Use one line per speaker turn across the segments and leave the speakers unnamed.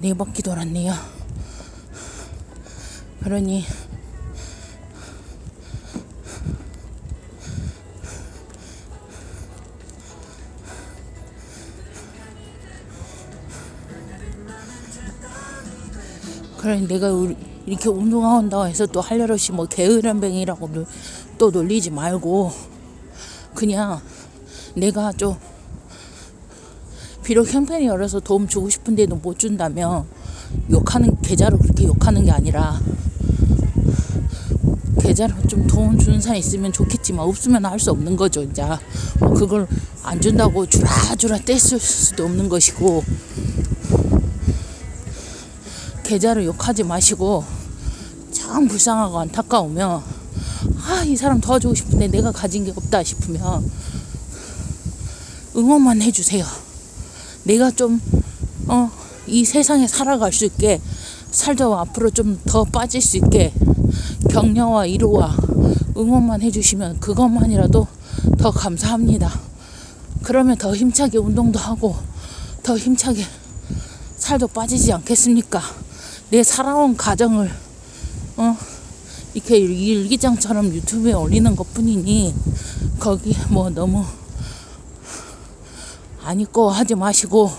네 바퀴 돌았네요. 그러니 그래 내가 이렇게 운동한다고 해서 또할일 없이 뭐 게으름뱅이라고 놀- 또 놀리지 말고 그냥 내가 좀 비록 형편이 어려서 도움 주고 싶은데도 못 준다면 욕하는 계좌로 그렇게 욕하는 게 아니라 계좌로 좀 도움 주는 사람 있으면 좋겠지만 없으면 할 수 없는 거죠 이제 뭐 그걸 안 준다고 주라주라 떼쓸 수도 없는 것이고 계좌를 욕하지 마시고 참 불쌍하고 안타까우면 아 이 사람 도와주고 싶은데 내가 가진 게 없다 싶으면 응원만 해주세요. 내가 좀 어 이 세상에 살아갈 수 있게 살다 앞으로 좀 더 빠질 수 있게 격려와 위로와 응원만 해주시면 그것만이라도 더 감사합니다. 그러면 더 힘차게 운동도 하고 더 힘차게 살도 빠지지 않겠습니까? 내 살아온 가정을 어 이렇게 일기장처럼 유튜브에 올리는 것뿐이니 거기 뭐 너무 안 있고 하지 마시고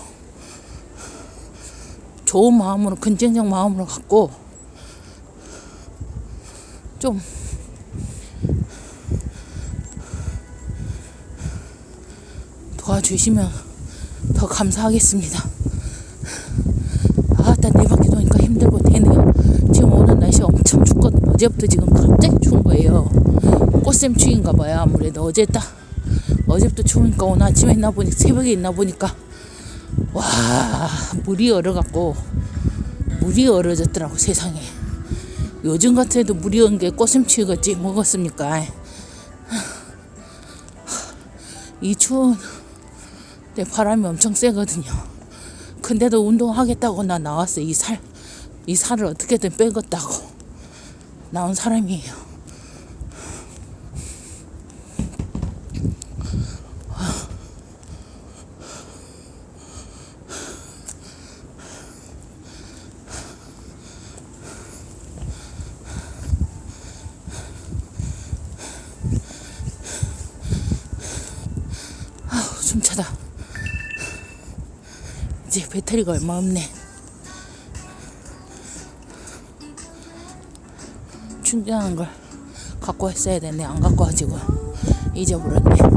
좋은 마음으로 긍정적 마음으로 갖고 좀 도와주시면 더 감사하겠습니다. 아따 네 바퀴 도니까 힘들고 되네요. 지금 오늘 날씨 엄청 춥거든요. 어제부터 지금 갑자기 추운 거예요. 꽃샘 추위인가 봐요. 아무래도 어제 딱 어제부터 추우니까 오늘 아침에 있나 보니 새벽에 있나 보니까 와 물이 얼어갖고 물이 얼어졌더라고 세상에. 요즘 같아도 물이 얼은 게 추위겠지 뭐겠습니까? 이 추운 때 바람이 엄청 세거든요. 근데도 운동하겠다고 나 나왔어. 이 살, 이 살을 어떻게든 빼겠다고 나온 사람이에요. 숨차다. 이제 배터리가 얼마 없네. 충전한 걸 갖고 했어야 되네. 안 갖고 가지고 잊어버렸네.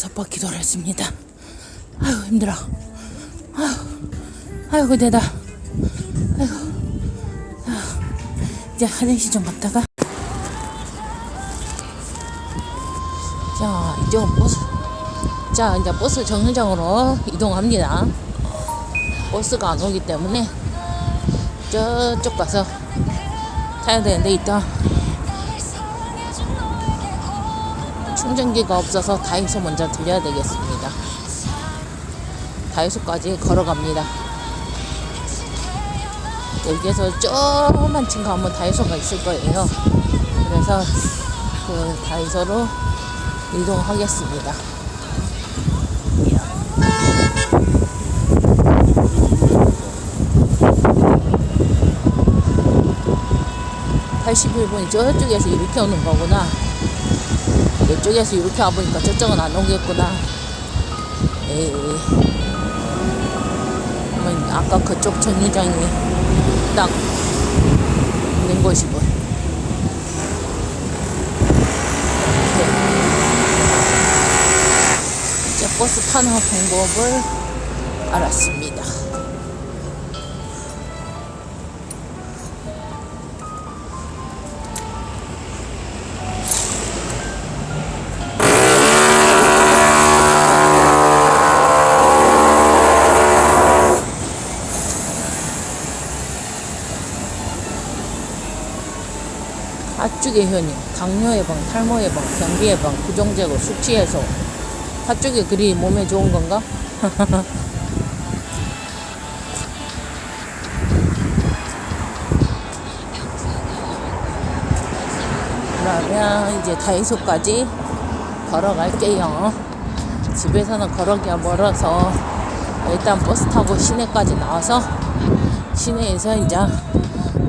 다섯 바퀴 돌았습니다. 아유 힘들어. 아유 아이고 대다. 아이고 이제 화장실 좀 갔다가 자 이제 버스 자 이제 버스 정류장으로 이동합니다. 버스가 안 오기 때문에 저쪽 가서 타야 되는데 이따 충전기가 없어서 다이소 먼저 들려야 되겠습니다. 다이소까지 걸어갑니다. 여기에서 조금만 층 가면 다이소가 있을 거예요. 그래서 그 다이소로 이동하겠습니다. (81분이) 저쪽에서 이렇게 오는 거구나 이쪽에서 이렇게 와보니까 저쪽은 안 오겠구나. 에이. 아까 그쪽 정류장이 딱 있는 곳이고요. 네. 이제 버스 타는 방법을 알았습니다. 팥죽 예현이 당뇨 예방, 탈모 예방, 변비 예방, 부종 제거, 숙취 해소. 팥죽이 그리 몸에 좋은 건가? 그러면 이제 다이소까지 걸어갈게요. 집에서는 걸어기가 멀어서 일단 버스 타고 시내까지 나와서 시내에서 이제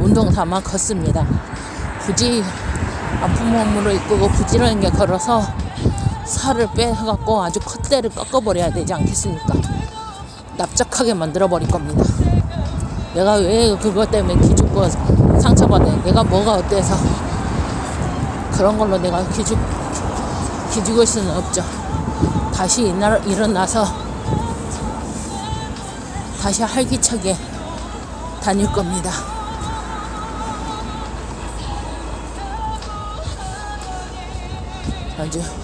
운동 삼아 걷습니다. 굳이 아픈 몸으로 이끌고 부지런하게 걸어서 살을 빼갖고 아주 컷대를 꺾어버려야 되지 않겠습니까? 납작하게 만들어버릴 겁니다. 내가 왜 그것 때문에 기죽고 상처받아? 내가 뭐가 어때서 그런 걸로 내가 기죽 기죽을 수는 없죠. 다시 일어나, 일어나서 다시 활기차게 다닐 겁니다. 아주